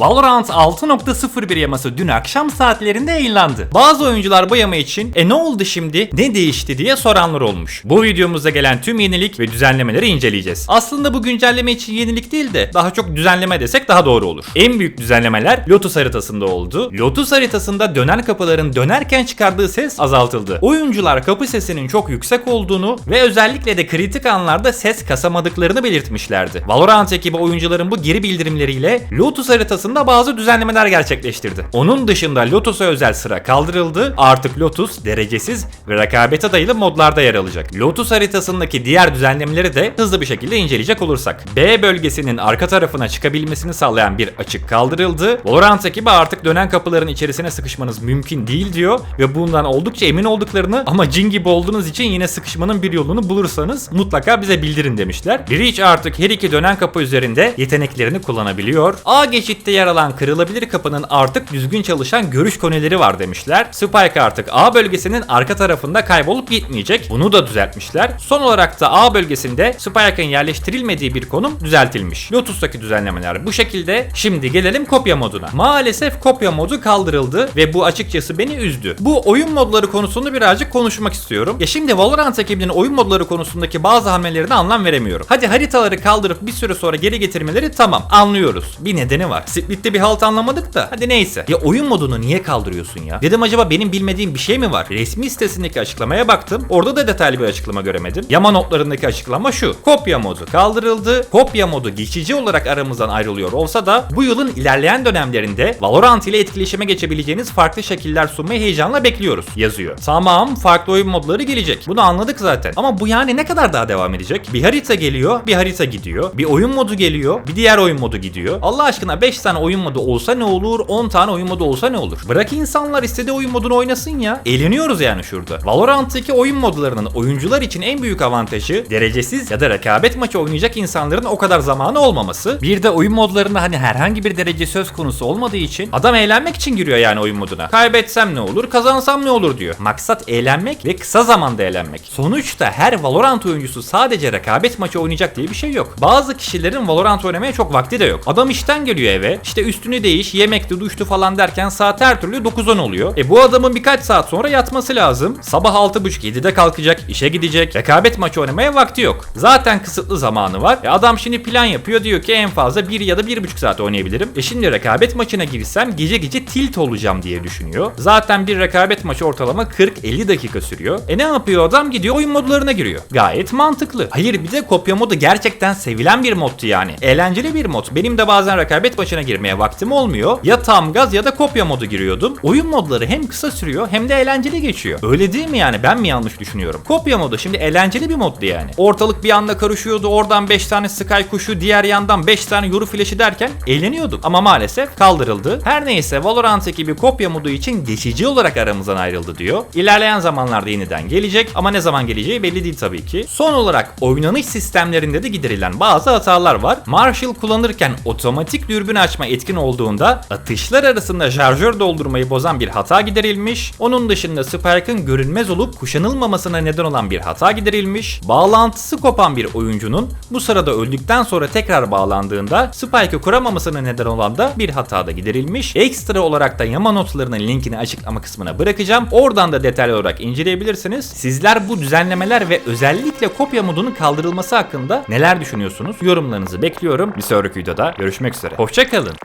Valorant 6.01 yaması dün akşam saatlerinde yayınlandı. Bazı oyuncular bu yama için e ne oldu şimdi, ne değişti diye soranlar olmuş. Bu videomuzda gelen tüm yenilik ve düzenlemeleri inceleyeceğiz. Aslında bu güncelleme için yenilik değil de daha çok düzenleme desek daha doğru olur. En büyük düzenlemeler Lotus haritasında oldu. Lotus haritasında dönen kapıların dönerken çıkardığı ses azaltıldı. Oyuncular kapı sesinin çok yüksek olduğunu ve özellikle de kritik anlarda ses kasamadıklarını belirtmişlerdi. Valorant ekibi oyuncuların bu geri bildirimleriyle Lotus haritasında bazı düzenlemeler gerçekleştirdi. Onun dışında Lotus'a özel sıra kaldırıldı. Artık Lotus derecesiz ve rekabete dayalı modlarda yer alacak. Lotus haritasındaki diğer düzenlemeleri de hızlı bir şekilde inceleyecek olursak. B bölgesinin arka tarafına çıkabilmesini sağlayan bir açık kaldırıldı. Valorant ekibi artık dönen kapıların içerisine sıkışmanız mümkün değil diyor ve bundan oldukça emin olduklarını ama cin gibi olduğunuz için yine sıkışmanın bir yolunu bulursanız mutlaka bize bildirin demişler. Breach artık her iki dönen kapı üzerinde yeteneklerini kullanabiliyor. A geçitte yer alan kırılabilir kapının artık düzgün çalışan görüş koneleri var demişler. Spike artık A bölgesinin arka tarafında kaybolup gitmeyecek. Bunu da düzeltmişler. Son olarak da A bölgesinde Spike'ın yerleştirilmediği bir konum düzeltilmiş. Lotus'taki düzenlemeler bu şekilde. Şimdi gelelim kopya moduna. Maalesef kopya modu kaldırıldı ve bu açıkçası beni üzdü. Bu oyun modları konusunda birazcık konuşmak istiyorum. Ya şimdi Valorant ekibinin oyun modları konusundaki bazı hamlelerine anlam veremiyorum. Hadi haritaları kaldırıp bir süre sonra geri getirmeleri tamam anlıyoruz. Bir nedeni var. Split'te bir halt anlamadık da hadi neyse. Ya oyun modunu niye kaldırıyorsun ya? Dedim acaba benim bilmediğim bir şey mi var? Resmi sitesindeki açıklamaya baktım. Orada da detaylı bir açıklama göremedim. Yama notlarındaki açıklama şu. Kopya modu kaldırıldı. Kopya modu geçici olarak aramızdan ayrılıyor olsa da bu yılın ilerleyen dönemlerinde Valorant ile etkileşime geçebileceğiniz farklı şekiller sunmayı heyecanla bekliyoruz yazıyor. Tamam farklı oyun modları gelecek. Bunu anladık zaten. Ama bu yani ne kadar daha devam edecek? Bir harita geliyor, bir harita gidiyor. Bir oyun modu geliyor, bir diğer oyun modu gidiyor. Allah aşkına 5 tane oyun modu olsa ne olur? 10 tane oyun modu olsa ne olur? Bırak insanlar istediği oyun modunu oynasın ya. Eğleniyoruz yani şurada. Valorant'taki oyun modlarının oyuncular için en büyük avantajı derecesiz ya da rekabet maçı oynayacak insanların o kadar zamanı olmaması. Bir de oyun modlarında hani herhangi bir derece söz konusu olmadığı için adam eğlenmek için giriyor yani oyun moduna. Kaybetsem ne olur, kazansam ne olur diyor. Maksat eğlenmek ve kısa zamanda eğlenmek. Sonuçta her Valorant oyuncusu sadece rekabet maçı oynayacak diye bir şey yok. Bazı kişilerin Valorant oynamaya çok vakti de yok. Adam işten geliyor eve, işte üstünü değiş, yemekti, duştu falan derken saat her türlü 9-10 oluyor. E bu adamın birkaç saat sonra yatması lazım. Sabah 6.30-7'de kalkacak, işe gidecek. Rekabet maçı oynamaya vakti yok. Zaten kısıtlı zamanı var. E adam şimdi plan yapıyor diyor ki en fazla 1 ya da 1.5 saat oynayabilirim. E şimdi rekabet maçına girsem gece gece tilt olacağım diye düşünüyor. Zaten bir rekabet maçı ortalama 40-50 dakika sürüyor. E ne yapıyor adam? Gidiyor oyun modlarına giriyor. Gayet mantıklı. Hayır bir de kopya modu gerçekten sevilen bir moddu yani. Eğlenceli bir mod. Benim de bazen rekabet maçına girmeye vaktim olmuyor. Ya tam gaz ya da kopya modu giriyordum. Oyun modları hem kısa sürüyor hem de eğlenceli geçiyor. Öyle değil mi yani? Ben mi yanlış düşünüyorum? Kopya modu şimdi eğlenceli bir moddu yani. Ortalık bir anda karışıyordu. Oradan 5 tane Sky kuşu, diğer yandan 5 tane yoru flash'i derken eğleniyorduk. Ama maalesef kaldırıldı. Her neyse Valorant ekibi kopya modu için geçici olarak aramızdan ayrıldı diyor. İlerleyen zamanlarda yeniden gelecek ama ne zaman geleceği belli değil tabii ki. Son olarak oynanış sistemlerinde de giderilen bazı hatalar var. Marshall kullanırken otomatik dürbün açma etkin olduğunda atışlar arasında şarjör doldurmayı bozan bir hata giderilmiş. Onun dışında Spike'ın görünmez olup kuşanılmamasına neden olan bir hata giderilmiş. Bağlantısı kopan bir oyuncunun bu sırada öldükten sonra tekrar bağlandığında Spike'ı kuramamasına neden olan da bir hata da giderilmiş. Ekstra olarak da yama notlarının linkini açıklama kısmına bırakacağım. Oradan da detaylı olarak inceleyebilirsiniz. Sizler bu düzenlemeler ve özellikle kopya modunun kaldırılması hakkında neler düşünüyorsunuz? Yorumlarınızı bekliyorum. Bir sonraki videoda görüşmek üzere. Hoşçakalın.